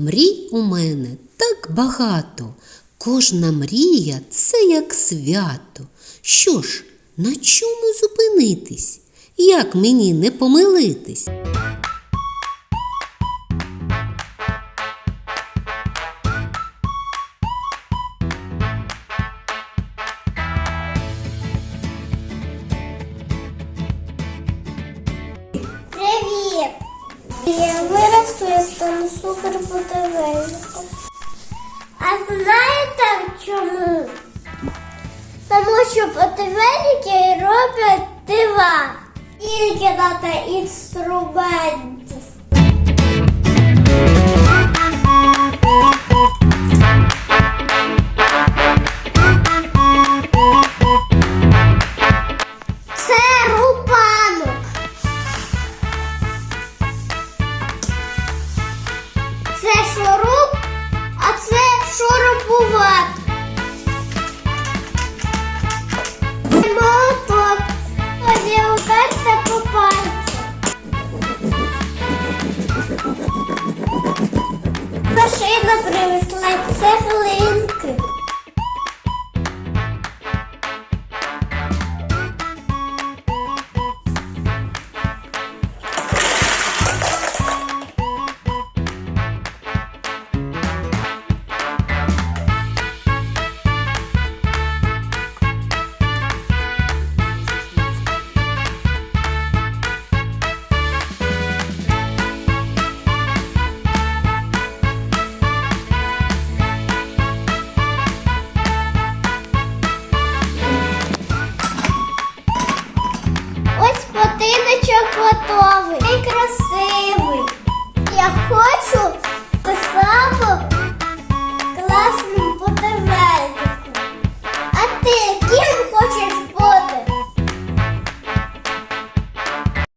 Мрій у мене так багато. Кожна мрія це як свято. Що ж, на чому зупинитись? Як мені не помилитись? Я виросту, я стану супер подивельником. А знаєте чому? Тому що подивельники роблять дива. Тільки треба інструментів. Це молоток. Тоді ударте по пальцю. Машина привезла цеглинки. Будиночок готовий. І красивий. Я хочу